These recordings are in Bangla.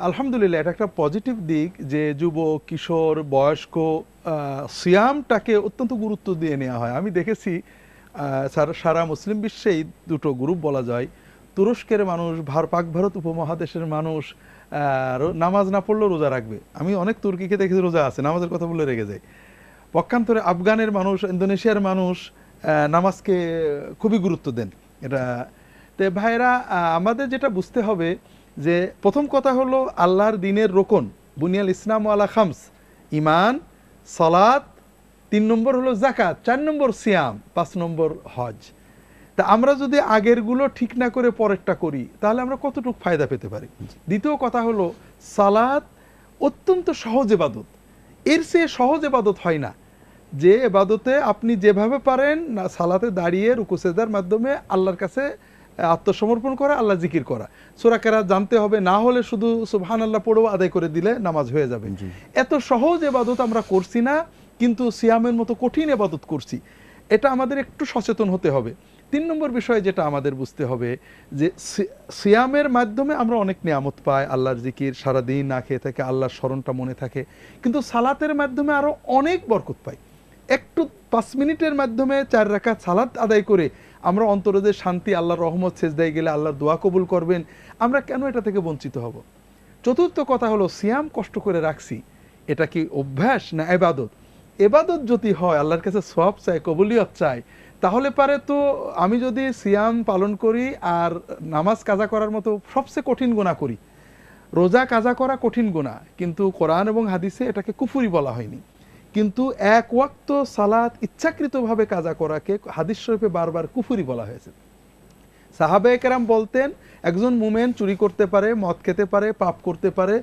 আলহামদুলিল্লাহ, এটা একটা পজিটিভ দিক যে যুবক, কিশোর, বয়স্ক সিয়ামটাকে অত্যন্ত গুরুত্ব দিয়ে নেওয়া হয়। আমি দেখেছি সারা- মুসলিম বিশ্বেই দুটো গ্রুপ বলা যায়। তুরস্কের মানুষ, ভার, পাক ভারত উপমহাদেশের মানুষ নামাজ না পড়লেও রোজা রাখবে। আমি অনেক তুর্কিকে দেখেছি রোজা আছে, নামাজের কথা বলে রেগে যায়। পক্ষান্তরে আফগানের মানুষ, ইন্দোনেশিয়ার মানুষ নামাজকে খুবই গুরুত্ব দেন। এটা, তো ভাইরা আমাদের যেটা বুঝতে হবে যে প্রথম কথা হলো আল্লাহর দিনের রোকন, বুনিয়াল ইসলাম আলা খামস ইমান সালাত, তিন নম্বর হলো জাকাত চার নম্বর সিয়াম, পাঁচ নম্বর হজ। তা আমরা যদি আগেরগুলো ঠিক না করে পরেরটা করি, তাহলে আমরা কতটুকু ফায়দা পেতে পারি? দ্বিতীয় কথা হলো সালাত অত্যন্ত সহজ এবাদত। এর চেয়ে সহজ এবাদত হয় না। যে এবাদতে আপনি যেভাবে পারেন, না সালাতে দাঁড়িয়ে রুকুসেদার মাধ্যমে আল্লাহর কাছে আত্মসমর্পণ করা আল্লাহ জিকির করা। সোরা সোরাকেরা জানতে হবে না হলে শুধু সুবহান আল্লাহ পড়েও আদায় করে দিলে নামাজ হয়ে যাবে। এত সহজ এবাদত আমরা করছি না কিন্তু সিয়ামের মতো কঠিন এবাদত করছি। এটা আমাদের একটু সচেতন হতে হবে। তিন নম্বর বিষয় যেটা আমাদের বুঝতে হবে যে সিয়ামের মাধ্যমে আমরা অনেক নিয়ামত পাই আল্লাহর জিকির সারাদিন না খেয়ে থাকে আল্লাহর স্মরণটা মনে থাকে। কিন্তু সালাতের মাধ্যমে আরও অনেক বরকত পাই। একটু পাঁচ মিনিটের মাধ্যমে চার রাখা সালাত আদায় করে আমরা অন্তরে যে শান্তি, আল্লাহর রহমত শেষদায় গেলে আল্লাহর দোয়া কবুল করবেন, আমরা কেন এটা থেকে বঞ্চিত হব? চতুর্থ কথা হলো, সিয়াম কষ্ট করে রাখছি, এটা কি অভ্যাস না এবাদত? এবাদত যদি হয়, আল্লাহর কাছে সব চাই, কবুলিয়ত চাই, তাহলে পারে তো আমি যদি সিয়াম পালন করি আর নামাজ কাজা করার মতো সবচেয়ে কঠিন গোনা করি। রোজা কাজা করা কঠিন গোনা কিন্তু কোরআন এবং হাদিসে এটাকে কুফুরি বলা হয়নি। কিন্তু এক ওয়াক্ত সালাত ইচ্ছাকৃতভাবে কাজা করাকে হাদিস শরীফে বারবার কুফুরি বলা হয়েছে। সাহাবে কেরাম বলতেন একজন মুমেন চুরি করতে পারে মদ খেতে পারে পাপ করতে পারে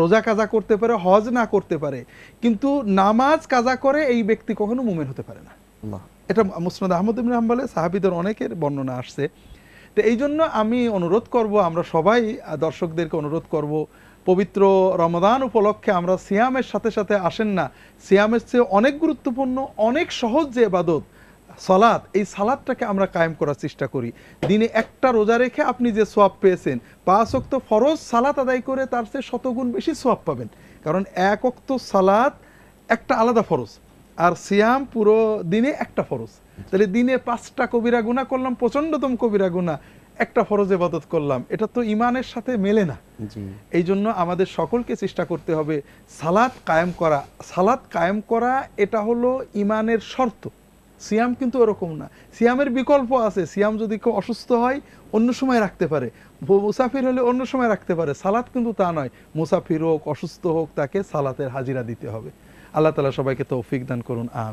রোজা কাজা করতে পারে হজ না করতে পারে কিন্তু নামাজ কাজা করে এই ব্যক্তি কখনো মুমেন হতে পারে না। এটা মুসনাদ আহমদ ইবনে হাম্বলে সাহাবিদের অনেকের বর্ণনা আসছে। তো এই জন্য আমি অনুরোধ করব আমরা সবাই দর্শকদেরকে অনুরোধ করব পবিত্র রমদান উপলক্ষে আমরা সিয়ামের সাথে সাথে আসেন না। সিয়ামের চেয়ে অনেক গুরুত্বপূর্ণ, অনেক সহজ যে এবাদত সালাদ এই সালাদটাকে আমরা কায়েম করার চেষ্টা করি। দিনে একটা রোজা রেখে আপনি যে সোয়াব পেয়েছেন, পাঁচ অক্ত ফরজ সালাত আদায় করে তার চেয়ে শতগুণ বেশি সোয়াব পাবেন। কারণ এক অক্ত সালাদ একটা আলাদা ফরজ, আর সিয়াম পুরো দিনে একটা ফরজ। তাহলে দিনে পাঁচটা কবিরা গুণা করলাম, প্রচণ্ডতম কবিরা গুণা একটা ফরজ এবাদত করলাম এটা তো ইমানের সাথে মেলে না। এই জন্য আমাদের সকলকে চেষ্টা করতে হবে সালাত কায়েম করা। সালাত কায়েম করা এটা হলো ইমানের শর্ত। সিয়াম কিন্তু এরকম না। সিয়ামের বিকল্প আছে। সিয়াম যদি কেউ অসুস্থ হয় অন্য সময় রাখতে পারে। মুসাফির হলে অন্য সময় রাখতে পারে। সালাত কিন্তু তা নয়। মুসাফির হোক অসুস্থ হোক তাকে সালাতের হাজিরা দিতে হবে। আল্লাহ তালা সবাইকে তৌফিক দান করুন আম